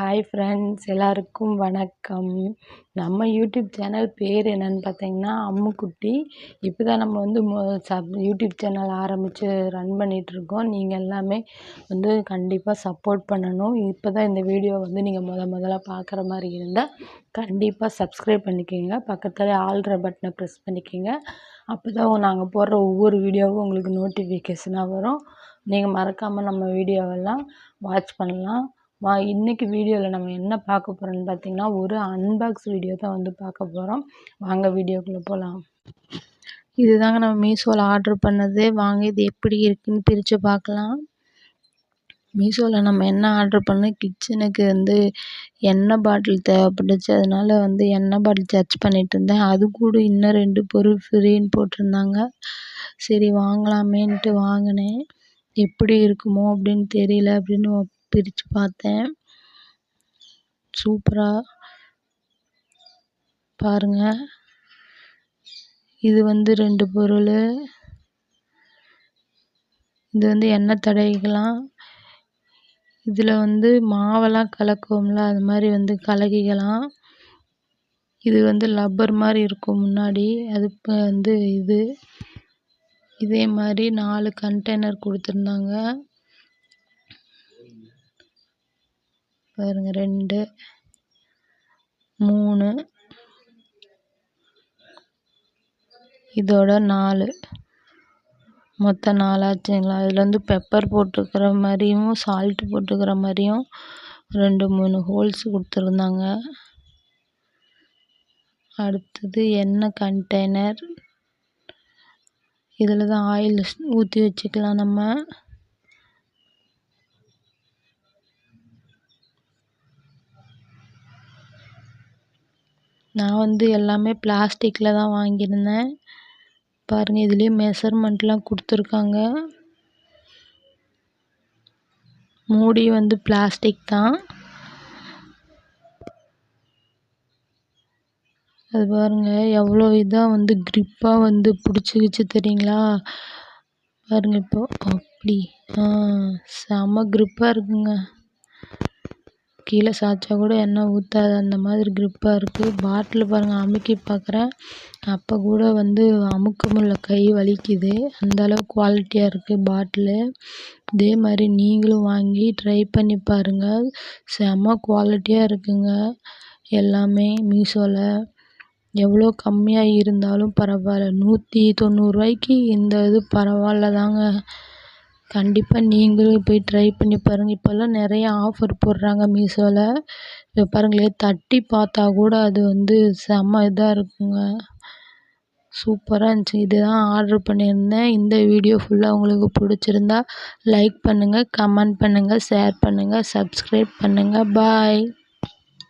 Hi friends எல்லாருக்கும் வணக்கம். நம்ம யூடியூப் சேனல் பேர் என்னன்னு பார்த்தீங்கன்னா அம்முக்குட்டி. இப்போ தான் நம்ம வந்து மொ சப் யூடியூப் சேனல் ஆரம்பித்து ரன் பண்ணிகிட்ருக்கோம் நீங்கள் எல்லாமே வந்து கண்டிப்பாக சப்போர்ட் பண்ணணும். இப்போ தான் இந்த வீடியோ வந்து நீங்கள் முத முதல்ல பார்க்குற மாதிரி இருந்தால் கண்டிப்பாக சப்ஸ்கிரைப் பண்ணிக்கோங்க. பக்கத்தில் ஆல்ற பட்டனை ப்ரெஸ் பண்ணிக்கோங்க. அப்போ தான் நாங்கள் போடுற ஒவ்வொரு வீடியோவும் உங்களுக்கு நோட்டிஃபிகேஷனாக வரும். நீங்கள் மறக்காமல் நம்ம வீடியோவெல்லாம் வாட்ச் பண்ணலாம். வா இன்றைக்கி வீடியோவில் நம்ம என்ன பார்க்க போகிறோம்னு பார்த்தீங்கன்னா ஒரு அன்பாக்ஸ் வீடியோ தான் வந்து பார்க்க போகிறோம் வாங்க வீடியோக்குள்ளே போகலாம் இது தாங்க நம்ம மீஷோவில் ஆர்ட்ரு பண்ணது. வாங்க இது எப்படி இருக்குன்னு பிரித்து பார்க்கலாம். மீஷோவில் நம்ம என்ன ஆர்ட்ரு பண்ணோம்? கிச்சனுக்கு வந்து எண்ணெய் பாட்டில் தேவைப்பட்டுச்சு. அதனால வந்து எண்ணெய் பாட்டில் சர்ச் பண்ணிகிட்டு இருந்தேன். அது கூட இன்னும் ரெண்டு பொருள் ஃப்ரீன்னு போட்டிருந்தாங்க. சரி வாங்கலாமேன்ட்டு வாங்கினேன். எப்படி இருக்குமோ அப்படின்னு தெரியல அப்படின்னு பிரித்து பார்த்தேன். சூப்பராக பாருங்கள் இது வந்து ரெண்டு பொருள். இது வந்து எண்ணெய் தடவிக்கலாம். இதில் வந்து மாவெல்லாம் கலக்குவோம்ல அது மாதிரி வந்து கலக்கிக்கலாம். இது வந்து லப்பர் மாதிரி இருக்கும் முன்னாடி. அது இப்போ வந்து இது. இதே மாதிரி நாலு கண்டெய்னர் கொடுத்துருந்தாங்க. பாருங்கள் ரெண்டு மூணு இதோட நாலு. மொத்தம் நாலாச்சுங்களா? அதில் வந்து பெப்பர் போட்டுக்கிற மாதிரியும் சால்ட்டு போட்டுக்கிற மாதிரியும் ரெண்டு மூணு ஹோல்ஸ் கொடுத்துருந்தாங்க. அடுத்தது எண்ணெய் கண்டெய்னர் இதில் தான் ஆயில் ஊற்றி வச்சுக்கலாம் நம்ம. நான் வந்து எல்லாமே பிளாஸ்டிக்கில் தான் வாங்கியிருந்தேன். பாருங்கள் இதுலேயே மெஷர்மெண்ட்லாம் கொடுத்துருக்காங்க. மூடி வந்து பிளாஸ்டிக் தான். அது பாருங்கள் எவ்வளோ இதாக வந்து க்ரிப்பாக வந்து பிடிச்சிக்கிச்சு தெரியுங்களா? பாருங்கள் இப்போது அப்படி. ஆ செம்ம க்ரிப்பாக இருக்குங்க. கீழே சாய்ச்சா கூட எண்ணெய் ஊற்றாது அந்த மாதிரி க்ரிப்பாக இருக்குது பாட்டில் பாருங்கள் அமுக்கி பார்க்குறேன் அப்போ கூட வந்து அமுக்க முடில கை வலிக்குது. அந்தளவு குவாலிட்டியாக இருக்குது பாட்டிலு இதே மாதிரி நீங்களும் வாங்கி ட்ரை பண்ணி பாருங்கள் செம்ம குவாலிட்டியாக இருக்குங்க. எல்லாமே மீஷோவில் எவ்வளோ கம்மியாக இருந்தாலும் பரவாயில்ல. நூற்றி தொண்ணூறுரூவாய்க்கு இந்த இது பரவாயில்ல தாங்க கண்டிப்பாக நீங்களும் போய் ட்ரை பண்ணி பாருங்கள் இப்போல்லாம் நிறைய ஆஃபர் போடுறாங்க மீஷோவில் இப்போ பாருங்களேன் தட்டி பார்த்தா கூட அது வந்து செம்ம இதாக இருக்குங்க. சூப்பராக இருந்துச்சு. இதுதான் ஆர்டர் பண்ணியிருந்தேன். இந்த வீடியோ ஃபுல்லாக உங்களுக்கு பிடிச்சிருந்தா லைக் பண்ணுங்கள் கமெண்ட் பண்ணுங்கள் ஷேர் பண்ணுங்கள் சப்ஸ்கிரைப் பண்ணுங்கள் பாய்